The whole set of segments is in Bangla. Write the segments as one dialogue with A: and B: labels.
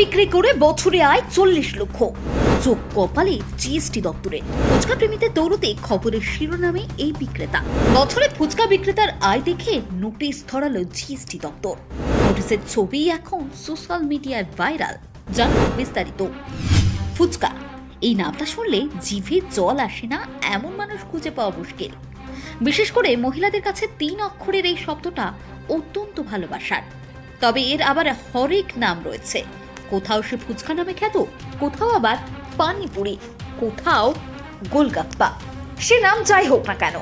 A: বিক্রি করে বছরে আয় চল্লিশ লক্ষ। চোখ কপালে জিএসটি দপ্তরে। ফুচকা প্রেমীদের দৌড়তে খবরের শিরোনামে এই বিক্রেতা। বছরে ফুচকা বিক্রেতার আয় দেখে নোটিশ ধরালো জিএসটি দপ্তর। নোটিশের ছবি এখন সোশ্যাল মিডিয়ায় ভাইরাল। জানুন বিস্তারিত। ফুচকা, এই নামটা শুনলে জিভে জল আসে না, এমন মানুষ খুঁজে পাওয়া মুশকিল। বিশেষ করে মহিলাদের কাছে তিন অক্ষরের এই শব্দটা অত্যন্ত ভালোবাসার। তবে এর আবার হরেক নাম রয়েছে। কোথাও সে ফুচকা নামে খ্যাত, কোথাও আবার পানিপুরি, কোথাও গোলগাপ্পা। সে নাম যাই হোক না কেন,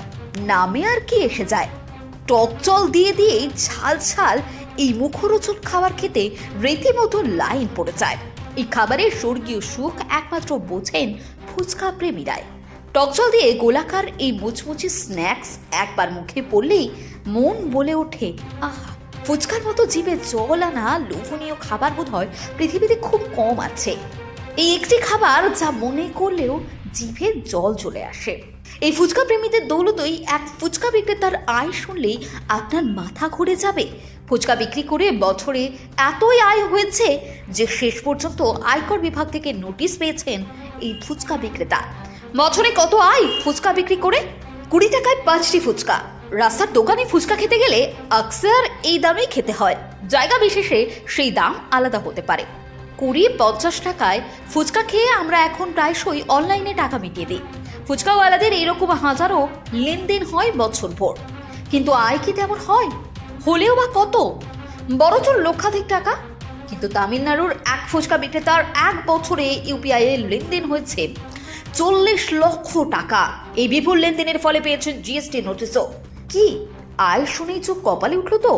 A: নামে আর কি এসে যায়। টক জল দিয়ে দিয়ে ঝাল ঝাল এই মুখরোচক খাবার খেতে রীতিমতো লাইন পড়ে যায়। এই খাবারের স্বর্গীয় সুখ একমাত্র বোঝেন ফুচকা প্রেমীরাই। টকজল দিয়ে গোলাকার এই মুচমুচি স্ন্যাক্স একবার মুখে পড়লেই মন বলে ওঠে, আহা! ফুচকার মতো জিভে জল আনা লোভনীয় খাবার বোধ হয় পৃথিবীতে খুব কম আছে। এই একটি খাবার যা মনে করলেও জিভে জল চলে আসে। এই ফুচকা প্রেমীদের দৌলতই এক ফুচকা বিক্রেতার আয় শুনলেই আপনার মাথা ঘুরে যাবে। ফুচকা বিক্রি করে বছরে এতই আয় হয়েছে যে শেষ পর্যন্ত আয়কর বিভাগ থেকে নোটিশ পেয়েছেন এই ফুচকা বিক্রেতা। বছরে কত আয় ফুচকা বিক্রি করে? কুড়ি টাকায় পাঁচটি ফুচকা। রাস্তার দোকানে ফুচকা খেতে গেলে আকসার এই দামেই খেতে হয়। জায়গা বিশেষে সেই দাম আলাদা হতে পারে। কুড়ি, পঞ্চাশ টাকায় ফুচকা খেয়ে আমরা এখন প্রায়শই অনলাইনে টাকা মিটিয়ে দিই। ফুচকাওয়ালাদের এরকম হাজারো লেনদেন হয় বছর ভোর কিন্তু আয় কি তেমন হয়? হলেও বা কত? বড়জোর লক্ষাধিক টাকা? কিন্তু তামিলনাড়ুর এক ফুচকা বিক্রেতার এক বছরে ইউপিআই এর লেনদেন হয়েছে চল্লিশ লক্ষ টাকা। এই বিপুল লেনদেনের ফলে পেয়েছেন জিএসটি নোটিশও কি আয় শুনেই চোখ কপালে উঠল তো।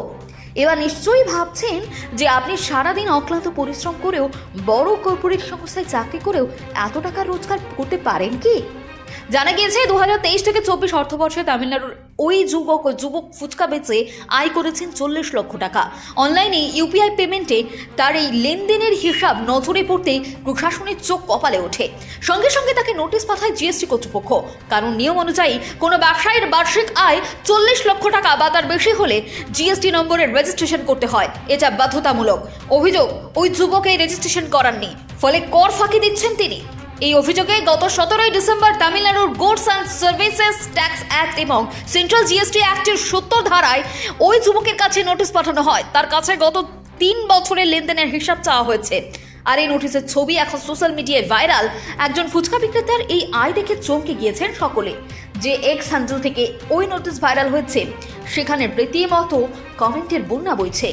A: এবার নিশ্চয়ই ভাবছেন যে আপনি সারাদিন অক্লান্ত পরিশ্রম করেও বড় কর্পোরেট সংস্থায় চাকরি করেও এত টাকা রোজগার করতে পারেন কি? জানা গিয়েছে, দু হাজার তেইশ থেকে চব্বিশ অর্থবর্ষে তামিলনাড়ুর ওই যুবক ও যুবক ফুচকা বেচে আয় করেছেন চল্লিশ লক্ষ টাকা। অনলাইনে ইউপিআই পেমেন্টে তার এই লেনদেনের হিসাব নজরে পড়তে প্রশাসনের চোখ কপালে ওঠে। সঙ্গে সঙ্গে তাকে নোটিশ পাঠায় জিএসটি কর্তৃপক্ষ। কারণ নিয়ম অনুযায়ী কোনো ব্যবসায়ীর বার্ষিক আয় চল্লিশ লক্ষ টাকা বা তার বেশি হলে জিএসটি নম্বরের রেজিস্ট্রেশন করতে হয়। এটা বাধ্যতামূলক। অভিযোগ, ওই যুবক এই রেজিস্ট্রেশন করাননি। ফলে কর ফাঁকি দিচ্ছেন তিনি। এই অভিযোগে গত সতেরোই ডিসেম্বর তামিলনাড়ুর goods and services tax act এবং সেন্ট্রাল জিএসটি অ্যাক্টের সত্তর ধারায় ওই যুবকের কাছে নোটিশ পাঠানো হয়। তার কাছে গত তিন বছরের লেনদেনের হিসাব চাওয়া হয়েছে। আর এই নোটিশের ছবি এখন সোশ্যাল মিডিয়ায় ভাইরাল। একজন ফুচকা বিক্রেতার এই আয় দেখে চমকে গিয়েছেন সকলে। যে এক্স হ্যান্ডেল থেকে ওই নোটিশ ভাইরাল হয়েছে, সেখানে রীতিমতো কমেন্টের বন্যা বইছে।